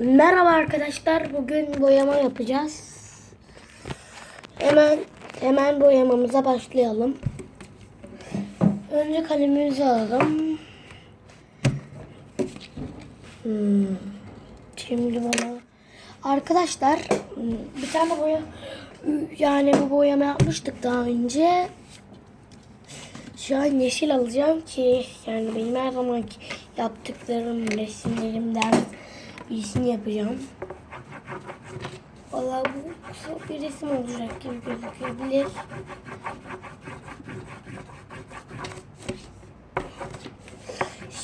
Merhaba arkadaşlar. Bugün boyama yapacağız. Hemen hemen boyamamıza başlayalım. Önce kalemimizi alalım. Hmm. Şimdi bana arkadaşlar bir tane boya yani bu boyama yapmıştık daha önce. Şu an yeşil alacağım ki yani benim her zaman yaptıklarım resimlerimden birisini yapacağım. Vallahi bu kısa bir resim olacak gibi gözükebilir.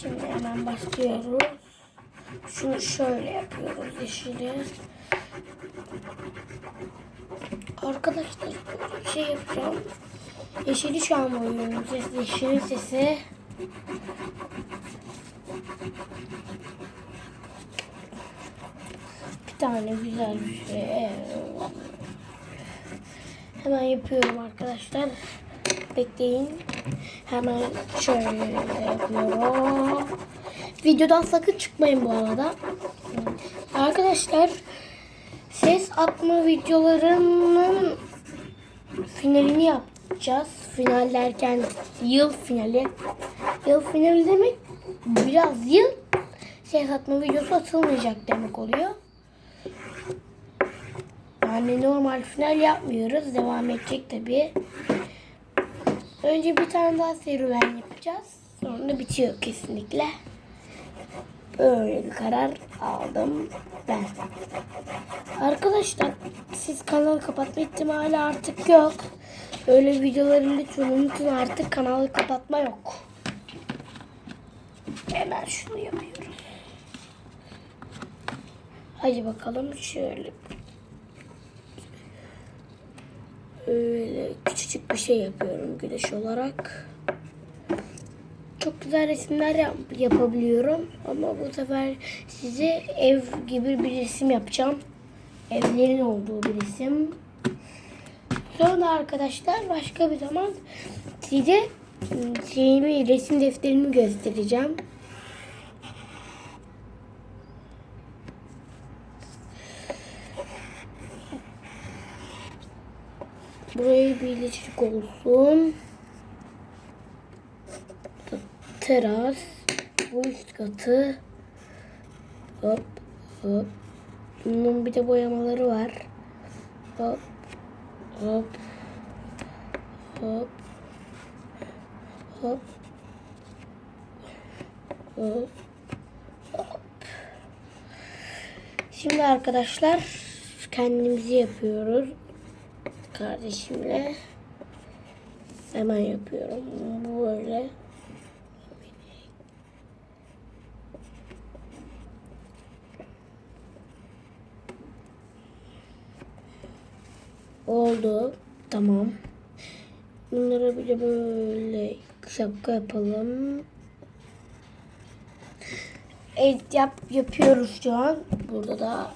Şimdi hemen başlıyoruz. Şunu şöyle yapıyoruz yeşili. Arkadaşlar şey yapacağım. Yeşili şu an boyuyorum. Ses- Yeşilin sesi. Tane güzel bir şey. Hemen yapıyorum arkadaşlar. Bekleyin. Hemen şöyle yapıyorum. Videodan sakın çıkmayın bu arada. Arkadaşlar ses atma videolarının finalini yapacağız. Final derken yıl finali. Yıl finali demek biraz yıl ses atma videosu atılmayacak demek oluyor. Yani normal final yapmıyoruz. Devam edecek tabii. Önce bir tane daha serüven yapacağız. Sonra bitiyor kesinlikle. Böyle bir karar aldım ben. Arkadaşlar siz kanalı kapatma ihtimali artık yok. Öyle videoları lütfen unutun artık kanalı kapatma yok. Hemen şunu yapıyoruz. Hadi bakalım şöyle. Öyle küçücük bir şey yapıyorum güneş olarak. Çok güzel resimler yap- yapabiliyorum. Ama bu sefer size ev gibi bir resim yapacağım. Evlerin olduğu bir resim. Sonra arkadaşlar başka bir zaman size ım, şeyimi, resim defterimi göstereceğim. Buraya bir iletişik olsun. Teras. Bu üst katı. Hop hop. Bunun bir de boyamaları var. Hop hop hop hop hop hop. Şimdi arkadaşlar kendimizi yapıyoruz kardeşimle. Hemen yapıyorum. Böyle. Oldu. Tamam. Bunlara bir de böyle şapka yapalım. Evet yap, yapıyoruz şu an. Burada da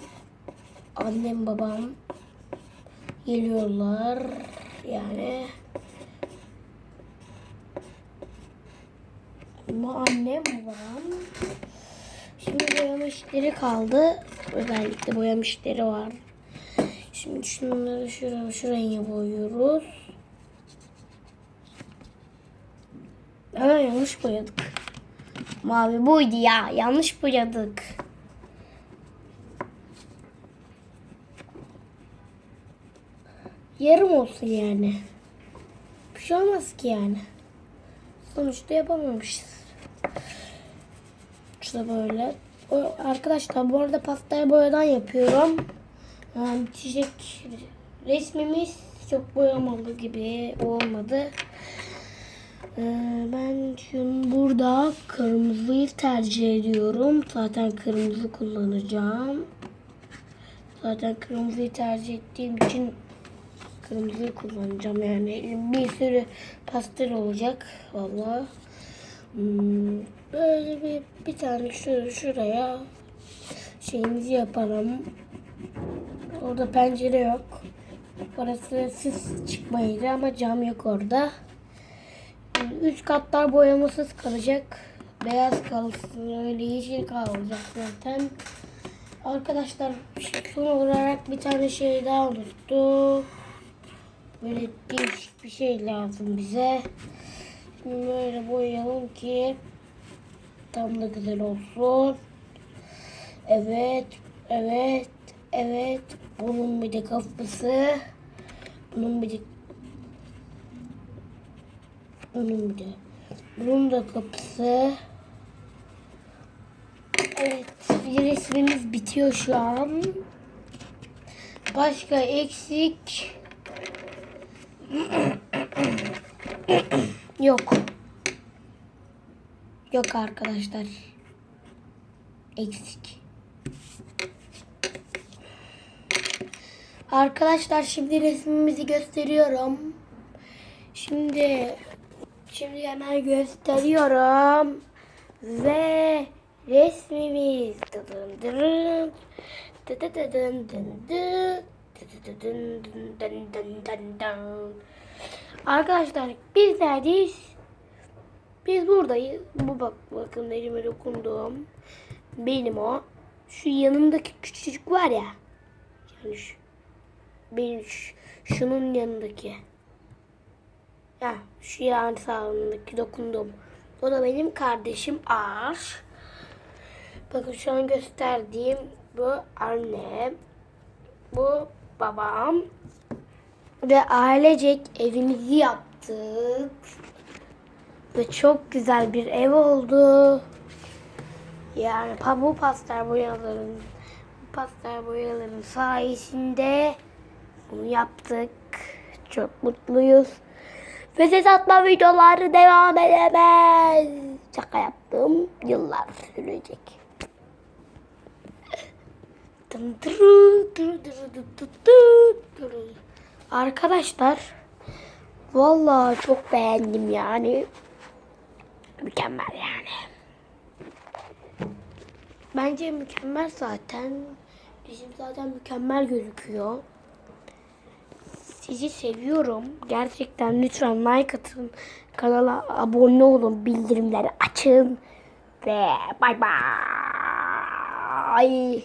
annem babam geliyorlar. Yani bu annem babam. Şimdi boyama işleri kaldı. Özellikle boyama işleri var. Şimdi şunları şuraya, şuraya boyuyoruz. Aa, yanlış boyadık. Mavi buydu ya. Yanlış boyadık. Yarım olsun yani. Bir şey olmaz ki yani. Sonuçta yapamamışız. Şurada böyle. O, arkadaşlar bu arada pastayı boyadan yapıyorum. Yani bitecek resmimiz çok boyamalı gibi olmadı. Ee, ben şimdi burada kırmızıyı tercih ediyorum. Zaten kırmızı kullanacağım. Zaten kırmızıyı tercih ettiğim için kırmızıyı kullanacağım. Yani bir sürü pastel olacak. Vallahi. Hmm, böyle bir, bir tane şu, şuraya şeyimizi yapalım. Orada pencere yok. Orası sis çıkmaydı ama cam yok orada. Üst katlar boyamasız kalacak. Beyaz kalsın öyle yeşil kalacak zaten. Arkadaşlar son olarak bir tane şey daha unuttuk. Böyle değişik bir şey lazım bize. Şimdi böyle boyayalım ki tam da güzel olsun. Evet, evet, evet. Bunun bir de kafası. Bunun bir de bunun bir de bunun da kapısı. Evet, bir resmimiz bitiyor şu an. Başka eksik yok. Yok arkadaşlar. Eksik. Arkadaşlar şimdi resmimizi gösteriyorum. Şimdi şimdi hemen gösteriyorum. Ve resmimiz dın dın dın dın dın. Arkadaşlar biz neredeyiz? Biz buradayız. Bu bak bakın elime dokunduğum benim o. Şu yanındaki küçücük var ya. Yani şu, benim şu- şunun yanındaki. Ya şu yan sağındaki dokunduğum. O da benim kardeşim Ar. Bakın şu an gösterdiğim bu annem. Bu babam. Ve ailecek evimizi yaptık. Ve çok güzel bir ev oldu. Yani bu pastel boyaların bu pastel boyaların sayesinde bunu yaptık. Çok mutluyuz. Ve ses atma videoları devam edemez. Şaka yaptım. Yıllar sürecek. Arkadaşlar vallahi çok beğendim yani. Mükemmel yani. Bence mükemmel zaten. Bizim zaten mükemmel gözüküyor. Sizi seviyorum. Gerçekten lütfen like atın. Kanala abone olun. Bildirimleri açın. Ve bay bay.